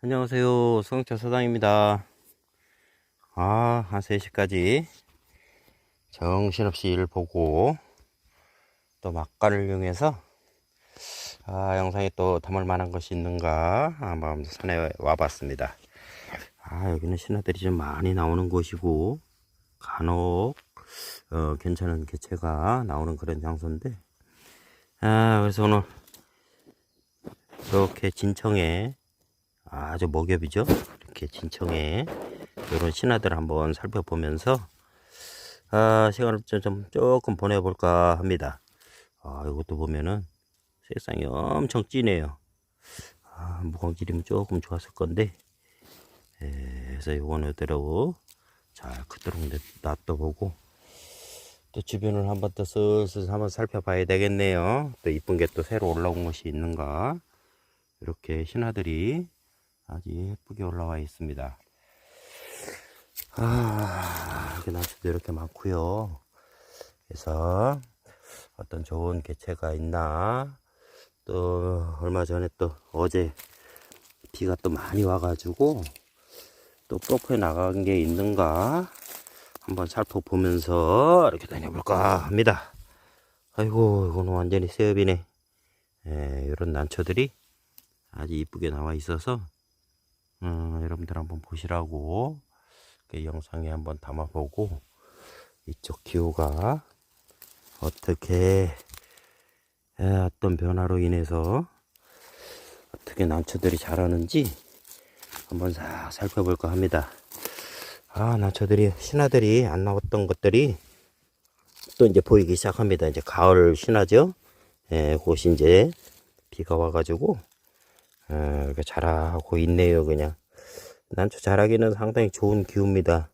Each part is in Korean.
안녕하세요. 성차 사장입니다. 아, 한 3시까지 정신없이 일 보고 또 막간을 이용해서 아, 영상에 또 담을 만한 것이 있는가 한번 산에 와봤습니다. 아, 여기는 신화들이 좀 많이 나오는 곳이고 간혹 어, 괜찮은 개체가 나오는 그런 장소인데 아, 그래서 오늘 이렇게 진청에 아주 먹엽이죠. 이렇게 진청에 이런 신화들 한번 살펴보면서 아, 시간을 좀, 좀 조금 보내볼까 합니다. 아, 이것도 보면은 세상이 엄청 진해요. 아, 무광질이면 조금 좋았을 건데 에, 그래서 이거는 이대로 잘 크도록 놔둬보고 또 주변을 한번 또 슬슬 한번 살펴봐야 되겠네요. 또 이쁜 게 또 새로 올라온 것이 있는가. 이렇게 신화들이 아주 예쁘게 올라와 있습니다. 아, 이렇게 날씨도 이렇게 많고요. 그래서 어떤 좋은 개체가 있나 또 얼마 전에 또 어제 비가 또 많이 와가지고 또 프로포에 나간 게 있는가 한번 살펴보면서 이렇게 다녀볼까 합니다. 아이고 이거는 완전히 새업이네. 예, 이런 난초들이 아주 이쁘게 나와 있어서 음, 여러분들 한번 보시라고 그 영상에 한번 담아보고 이쪽 기후가 어떻게 에, 어떤 변화로 인해서 어떻게 난초들이 자라는지 한번 싹 살펴볼까 합니다. 아, 난초들이 신화들이 안 나왔던 것들이 또 이제 보이기 시작합니다. 이제 가을 신화죠. 예, 곳이 이제 비가 와가지고 어, 자라고 있네요, 그냥. 난초 자라기는 상당히 좋은 기후입니다.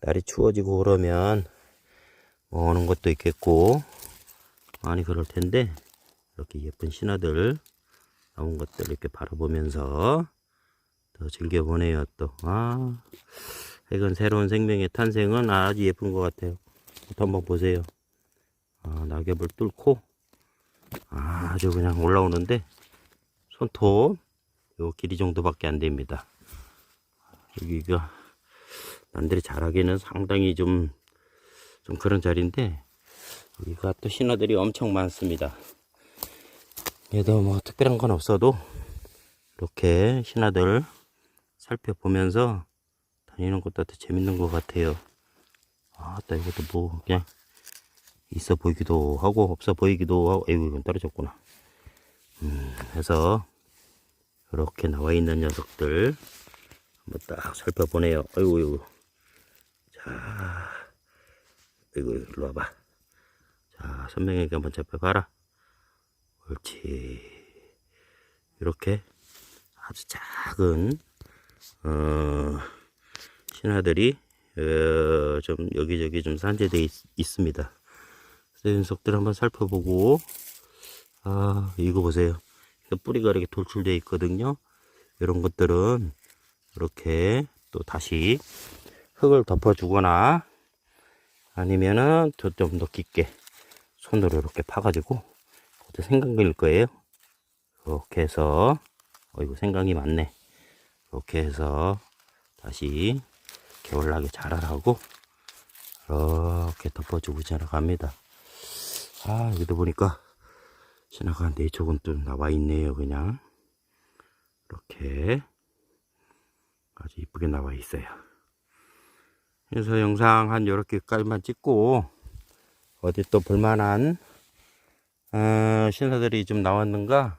날이 추워지고 그러면 뭐 오는 것도 있겠고 많이 그럴 텐데 이렇게 예쁜 신화들 나온 것들 이렇게 바라보면서 더 즐겨보네요, 또. 아, 이건 새로운 생명의 탄생은 아주 예쁜 것 같아요. 또 한번 보세요. 아, 낙엽을 뚫고 아주 그냥 올라오는데 손톱 요 길이 정도밖에 안 됩니다. 여기가 남들이 자라기는 상당히 좀, 좀 그런 자리인데 여기가 또 신화들이 엄청 많습니다. 얘도 뭐 특별한 건 없어도 이렇게 신화들 살펴보면서 다니는 것도 더 재밌는 것 같아요. 아, 또 이것도 뭐 그냥 있어 보이기도 하고 없어 보이기도 하고, 에이구 이건 떨어졌구나. 해서 이렇게 나와 있는 녀석들 한번 딱 살펴보네요. 아이고, 아이고. 자, 아이고, 일로 와봐. 자, 선명하게 한번 잡혀봐라. 옳지. 이렇게 아주 작은, 어, 신화들이, 어, 좀 여기저기 좀 산재되어 있, 있습니다. 그래서 이 녀석들 한번 살펴보고, 아, 이거 보세요. 뿌리가 이렇게 돌출되어 있거든요. 이런 것들은 이렇게 또 다시 흙을 덮어주거나 아니면은 좀 더 깊게 손으로 이렇게 파가지고 그것도 생강일 거예요. 이렇게 해서 어이구 생강이 많네. 이렇게 해서 다시 개월나게 자라라고 이렇게 덮어주고 지나갑니다. 아 여기도 보니까 신화가 네 쪽은 또 나와 있네요 그냥. 이렇게 아주 이쁘게 나와 있어요. 그래서 영상 한 요렇게 까지만 찍고 어디 또 볼만한 어, 신화들이 좀 나왔는가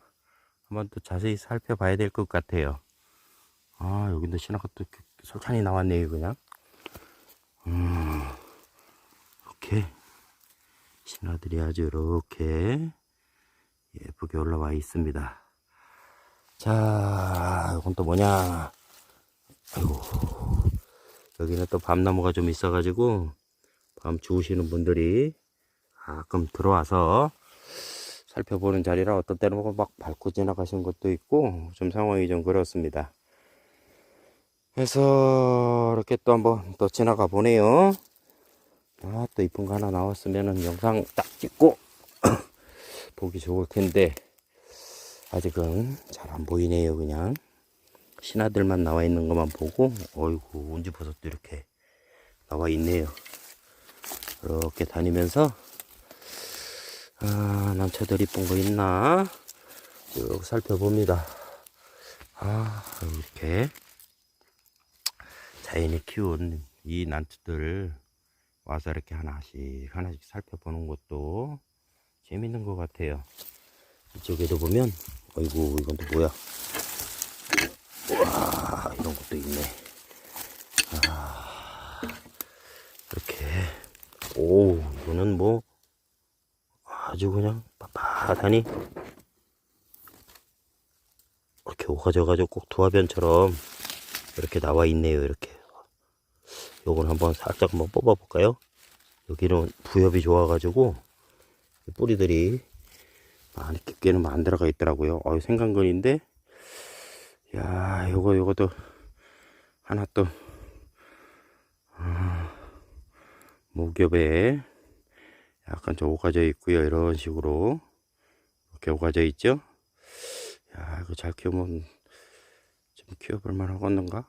한번 또 자세히 살펴봐야 될 것 같아요. 아 여기도 신화가 또 솔찬히 나왔네요 그냥. 음, 이렇게 신화들이 아주 이렇게 예쁘게 올라와 있습니다. 자, 이건 또 뭐냐? 아이고, 여기는 또 밤나무가 좀 있어가지고, 밤 주우시는 분들이 가끔 들어와서 살펴보는 자리라 어떤 때는 뭐막 밟고 지나가시는 것도 있고, 좀 상황이 좀 그렇습니다. 그래서 이렇게 또 한번 또 지나가 보네요. 아, 또 이쁜 거 하나 나왔으면은 영상 딱 찍고 보기 좋을 텐데 아직은 잘 안 보이네요 그냥. 신하들만 나와 있는 것만 보고 어이구 운지버섯도 이렇게 나와 있네요. 이렇게 다니면서 아 난초들 이쁜 거 있나? 쭉 살펴봅니다. 아 이렇게 자연이 키운 이 난초들 와서 이렇게 하나씩 하나씩 살펴보는 것도 재밌는 것 같아요. 이쪽에도 보면 어이구 이건 또 뭐야? 와 이런 것도 있네. 아 이렇게. 오 이거는 뭐 아주 그냥 빳빳하니? 이렇게 오가져 가지고 꼭 두화변처럼 이렇게 나와 있네요 이렇게. 요건 한번 살짝 한번 뽑아 볼까요? 여기는 부엽이 좋아 가지고 뿌리들이 많이 깊게는 안 들어가 있더라고요. 어 생강근인데 야 요거 요것도 하나 또 아, 목엽에 약간 좀 오가져 있고요. 이런 식으로 이렇게 오가져 있죠? 야 이거 잘 키우면 좀 키워볼 만 하겠는가?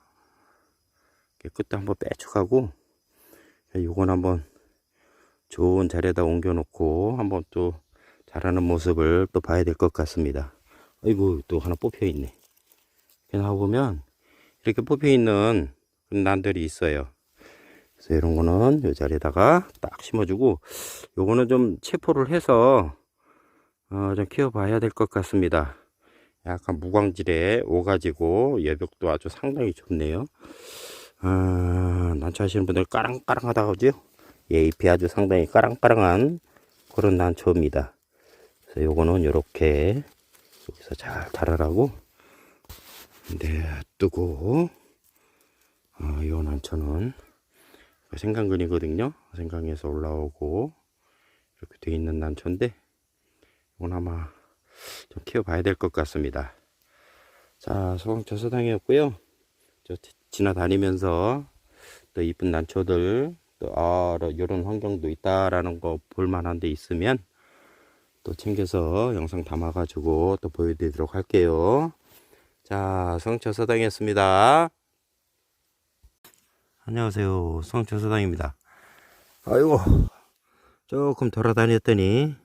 이렇게 끝도 한번 빼축하고 요건 한번 좋은 자리에다 옮겨 놓고 한번 또 자라는 모습을 또 봐야 될 것 같습니다. 아이고 또 하나 뽑혀 있네. 이렇게 나와 보면 이렇게 뽑혀 있는 난들이 있어요. 그래서 이런 거는 이 자리에다가 딱 심어주고 요거는 좀 체포를 해서 어, 좀 키워봐야 될 것 같습니다. 약간 무광질에 오가지고 여벽도 아주 상당히 좋네요. 아, 난초 하시는 분들 까랑까랑하다 그죠 예, 잎이 아주 상당히 까랑까랑한 그런 난초입니다. 그래서 요거는 이렇게 여기서 잘 자라라고 냅두고 어, 요 난초는 생강근이거든요. 생강에서 올라오고 이렇게 돼 있는 난초인데 이건 아마 좀 키워봐야 될 것 같습니다. 자 소방초서당이었고요. 저 지나다니면서 또 이쁜 난초들 또 아, 이런 환경도 있다라는 거 볼만한 데 있으면 또 챙겨서 영상 담아 가지고 또 보여드리도록 할게요. 자 성초서당이었습니다. 안녕하세요. 성초서당입니다. 아이고 조금 돌아다녔더니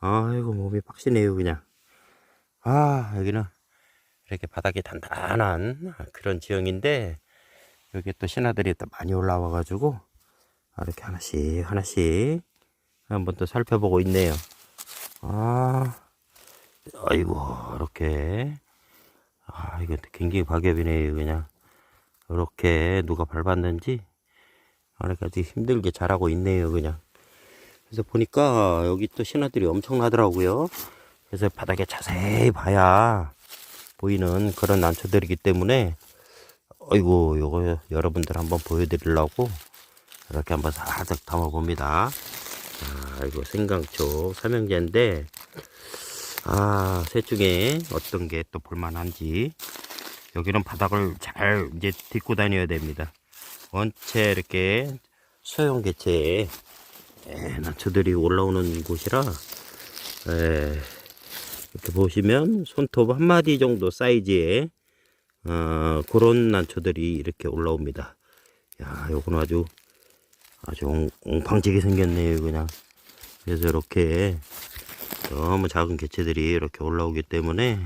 아이고 몸이 빡시네요 그냥. 아 여기는 이렇게 바닥이 단단한 그런 지형인데 여기 또 신하들이 또 많이 올라와 가지고 이렇게 하나씩 하나씩 한번 또 살펴보고 있네요. 아 아이고 이렇게. 아 이거 굉장히 박엽이네요 그냥 이렇게 누가 밟았는지. 아직까지 힘들게 자라고 있네요 그냥. 그래서 보니까 여기 또 신화들이 엄청나더라고요. 그래서 바닥에 자세히 봐야 보이는 그런 난초들이기 때문에 어이구 요거 여러분들 한번 보여드리려고 이렇게 한번 살짝 담아 봅니다 자 이거 생강초 삼형제인데 아 셋 중에 어떤 게 또 볼만한지 여기는 바닥을 잘 이제 딛고 다녀야 됩니다 원체 이렇게 소형 개체에 에, 나초들이 올라오는 곳이라 에, 이렇게 보시면 손톱 한 마디 정도 사이즈의 어, 그런 난초들이 이렇게 올라옵니다. 야, 요건 아주 아주 옹, 옹팡지게 생겼네요, 그냥. 그래서 이렇게 너무 작은 개체들이 이렇게 올라오기 때문에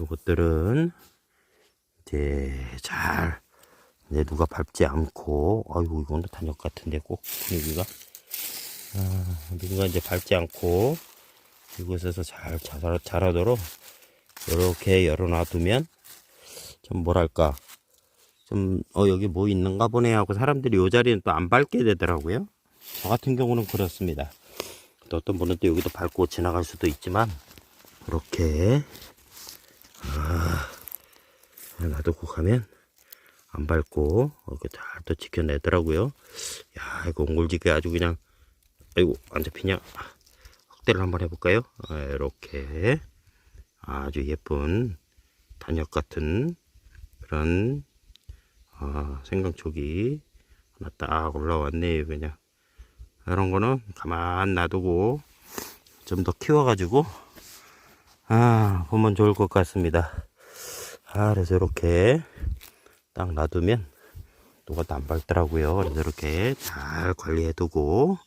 요것들은 이제 잘 이제 누가 밟지 않고 아이고 이거는 단역 같은데 꼭 분위기가 아, 누군가 이제 밟지 않고 이곳에서 잘 자라, 자라도록 이렇게 열어놔두면 좀 뭐랄까 좀 어 여기 뭐 있는가 보네 하고 사람들이 이 자리는 또 안 밟게 되더라고요. 저 같은 경우는 그렇습니다. 또 어떤 분은 또 여기도 밟고 지나갈 수도 있지만 이렇게 아, 놔두고 가면 안 밟고 이렇게 잘 또 지켜내더라고요. 야 이거 옹골지게 아주 그냥 아이고 안 잡히냐? 확대를 한번 해볼까요? 아, 이렇게 아주 예쁜 단역 같은 그런 아, 생강촉이 하나 딱 올라왔네요 그냥 이런 거는 가만 놔두고 좀 더 키워 가지고 아 보면 좋을 것 같습니다 아, 그래서 이렇게 딱 놔두면 누가 안 밟더라고요. 그래서 이렇게 잘 관리해 두고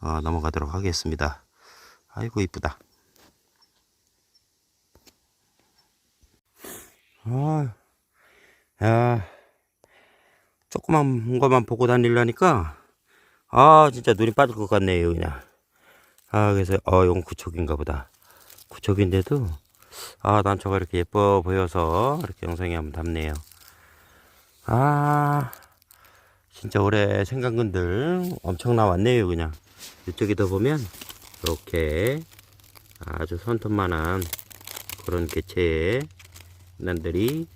어, 넘어가도록 하겠습니다. 아이고 이쁘다. 아, 야, 조그만 것만 보고 다니려니까 아 진짜 눈이 빠질 것 같네요 그냥. 아 그래서 어 이건 구촉인가 보다. 구촉인데도 아 난초가 이렇게 예뻐 보여서 이렇게 영상에 한번 담네요. 아 진짜 올해 생강근들 엄청 나왔네요 그냥 이쪽에다 보면 이렇게 아주 손톱만한 그런 개체의 난들이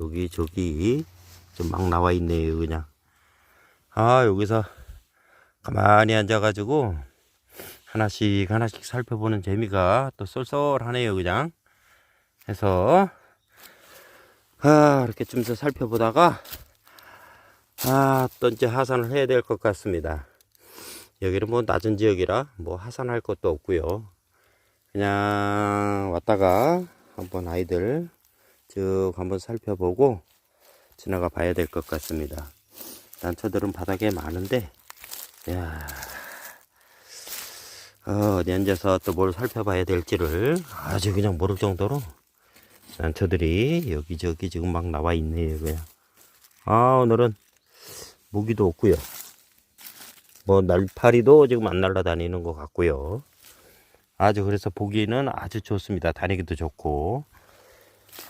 여기저기 좀막 나와 있네요 그냥 아 여기서 가만히 앉아 가지고 하나씩 하나씩 살펴보는 재미가 또 쏠쏠하네요 그냥 해서 아 이렇게 좀더 살펴보다가 아, 또 이제 하산을 해야 될 것 같습니다. 여기는 뭐 낮은 지역이라 뭐 하산할 것도 없고요. 그냥 왔다가 한번 아이들 쭉 한번 살펴보고 지나가 봐야 될 것 같습니다. 난초들은 바닥에 많은데, 야 어, 어디 앉아서 또 뭘 살펴봐야 될지를 아주 그냥 모를 정도로 난초들이 여기저기 지금 막 나와 있네요, 그냥. 아, 오늘은 모기도 없고요. 뭐 날파리도 지금 안 날아다니는 것 같고요. 아주 그래서 보기는 아주 좋습니다. 다니기도 좋고.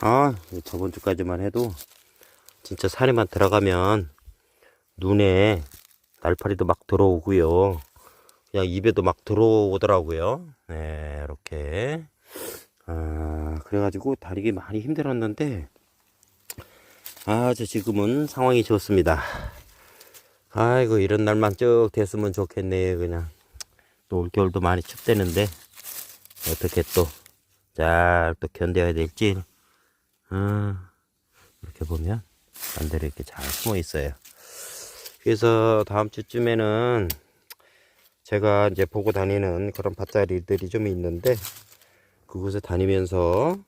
아 저번 주까지만 해도 진짜 산에만 들어가면 눈에 날파리도 막 들어오고요. 그냥 입에도 막 들어오더라고요. 네 이렇게. 아 그래가지고 다니기 많이 힘들었는데 아주 지금은 상황이 좋습니다. 아이고 이런 날만 쭉 됐으면 좋겠네요 그냥 또 올겨울도 많이 춥대는데 어떻게 또 잘 또 견뎌야 될지 음, 이렇게 보면 반대로 이렇게 잘 숨어 있어요 그래서 다음 주쯤에는 제가 이제 보고 다니는 그런 밭자리들이 좀 있는데 그곳에 다니면서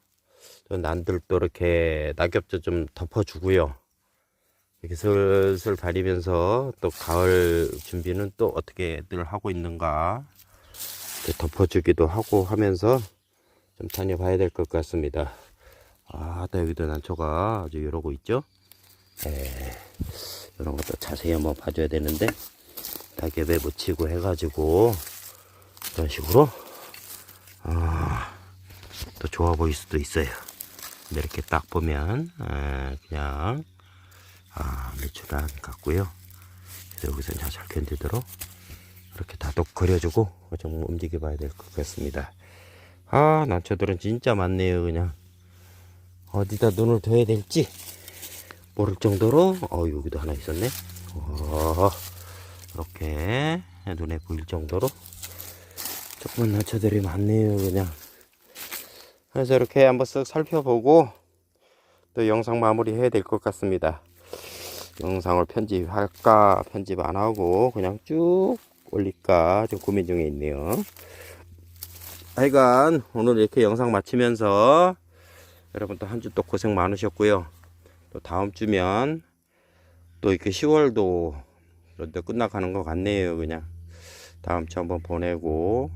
또 난들도 이렇게 낙엽도 좀 덮어주고요 이렇게 슬슬 다니면서 또 가을 준비는 또 어떻게들 하고 있는가 덮어주기도 하고 하면서 좀 다녀봐야 될 것 같습니다. 아, 또 여기도 난초가 아주 이러고 있죠? 네, 이런 것도 자세히 한번 봐줘야 되는데 낙엽에 묻히고 해가지고 이런 식으로 아, 또 좋아 보일 수도 있어요. 근데 이렇게 딱 보면 아, 그냥 아, 밀출안 같고요. 그래서 여기서 잘 견디도록 이렇게 다독 그려주고 좀 움직여 봐야 될 것 같습니다. 아, 난초들은 진짜 많네요, 그냥. 어디다 눈을 둬야 될지 모를 정도로, 어, 여기도 하나 있었네. 어, 이렇게 눈에 보일 정도로 조그만 난초들이 많네요, 그냥. 그래서 이렇게 한번 쓱 살펴보고 또 영상 마무리 해야 될 것 같습니다. 영상을 편집할까 편집 안 하고 그냥 쭉 올릴까 좀 고민 중에 있네요. 하여간 오늘 이렇게 영상 마치면서 여러분 또 한 주 또 고생 많으셨고요. 또 다음 주면 또 이렇게 10월도 이런데 끝나가는 것 같네요. 그냥 다음 주 한번 보내고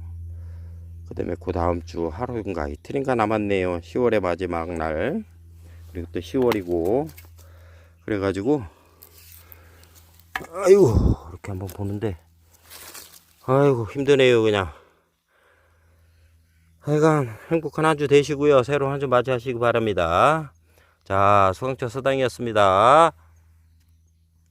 그 다음에 그 다음 주 하루인가 이틀인가 남았네요. 10월의 마지막 날 그리고 또 10월이고 그래가지고 아이고 이렇게 한번 보는데 아이고 힘드네요 그냥 하여간 행복한 한 주 되시고요 새로운 한 주 맞이하시기 바랍니다 자 소강철 서당이었습니다